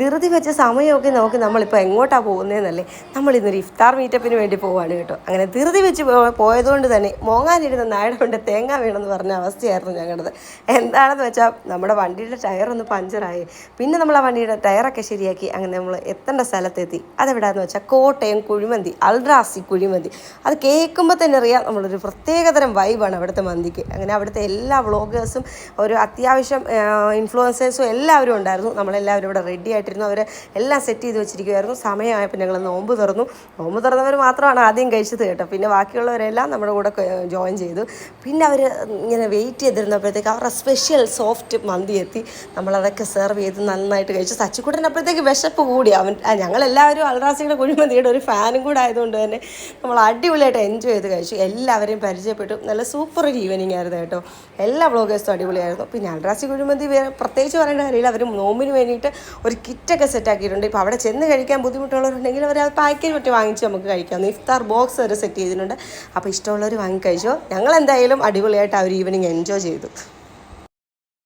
ധൃതി വെച്ച സമയമൊക്കെ നോക്കി നമ്മളിപ്പോൾ എങ്ങോട്ടാണ് പോകുന്നതെന്നല്ലേ നമ്മളിന്നൊരു ഇഫ്താർ മീറ്റപ്പിന് വേണ്ടി പോവാണ് കേട്ടോ. അങ്ങനെ ധൃതി വെച്ച് പോയതുകൊണ്ട് തന്നെ മോങ്ങാനിരുന്ന നായട കൊണ്ട് തേങ്ങ വീണെന്ന് പറഞ്ഞ അവസ്ഥയായിരുന്നു ഞങ്ങളുടെ എന്താണെന്ന് വെച്ചാൽ നമ്മുടെ വണ്ടിയുടെ ടയർ ഒന്ന് പഞ്ചറായി. പിന്നെ നമ്മൾ ആ വണ്ടിയുടെ ടയറൊക്കെ ശരിയാക്കി അങ്ങനെ നമ്മൾ എത്തേണ്ട സ്ഥലത്തെത്തി. അതെവിടാന്ന് വെച്ചാൽ കോട്ടയം കുഴിമന്തി അൾട്രാസി കുഴിമന്തി. അത് കേൾക്കുമ്പോൾ തന്നെ അറിയാം നമ്മളൊരു പ്രത്യേകതരം വൈബാണ് അവിടുത്തെ മന്തിക്ക്. അങ്ങനെ അവിടുത്തെ എല്ലാ വ്ളോഗേഴ്സും ഒരു അത്യാവശ്യം ഇൻഫ്ലുവൻസേഴ്സും എല്ലാവരും ഉണ്ടായിരുന്നു. നമ്മളെല്ലാവരും ഇവിടെ റെഡി ആയിട്ടിരുന്നു അവർ എല്ലാം സെറ്റ് ചെയ്ത് വെച്ചിരിക്കുമായിരുന്നു സമയമായപ്പോൾ ഞങ്ങൾ നോമ്പ് തുറന്നു. നോമ്പ് തുറന്നവർ മാത്രമാണ് ആദ്യം കഴിച്ചത് കേട്ടോ. പിന്നെ ബാക്കിയുള്ളവരെല്ലാം നമ്മുടെ കൂടെ ജോയിൻ ചെയ്തു. പിന്നെ അവർ ഇങ്ങനെ വെയിറ്റ് ചെയ്തിരുന്നപ്പോഴത്തേക്ക് അവരുടെ സ്പെഷ്യൽ സോഫ്റ്റ് മന്തി എത്തി. നമ്മളതൊക്കെ സെർവ് ചെയ്ത് നന്നായിട്ട് കഴിച്ചു. സച്ചിക്കുട്ടനപ്പോഴത്തേക്ക് വിശപ്പ് കൂടി. അവൻ ഞങ്ങളെല്ലാവരും അൽറാസിയുടെ കുഴിമന്തിയുടെ ഒരു ഫാനും കൂടെ ആയതുകൊണ്ട് തന്നെ നമ്മൾ അടിപൊളിയായിട്ട് എൻജോയ് ചെയ്ത് കഴിച്ചു. എല്ലാവരെയും പരിചയപ്പെട്ടു. നല്ല സൂപ്പർ ഈവനിങ് ആയിരുന്നു കേട്ടോ. എല്ലാ ബ്ലോഗേഴ്സും അടിപൊളിയായിരുന്നു. പിന്നെ അൽറാസി കുഴിമന്തി പ്രത്യേകിച്ച് പറയേണ്ട കാര്യമില്ല. അവർ നോമ്പിന് വേണ്ടിയിട്ട് ഒരു കിറ്റൊക്കെ സെറ്റാക്കിയിട്ടുണ്ട് ഇപ്പോൾ അവിടെ ചെന്ന് കഴിക്കാൻ ബുദ്ധിമുട്ടുള്ളവരുണ്ടെങ്കിൽ അവർ അത് പാക്കേജ് പറ്റി വാങ്ങിച്ച് നമുക്ക് കഴിക്കാം. ഇഫ്താർ ബോക്സ് വരെ സെറ്റ് ചെയ്തിട്ടുണ്ട്. അപ്പോൾ ഇഷ്ടമുള്ളവർ വാങ്ങി കഴിച്ചോ. ഞങ്ങൾ എന്തായാലും അടിപൊളിയായിട്ട് ഒരു ഈവനിങ് എൻജോയ് ചെയ്തു.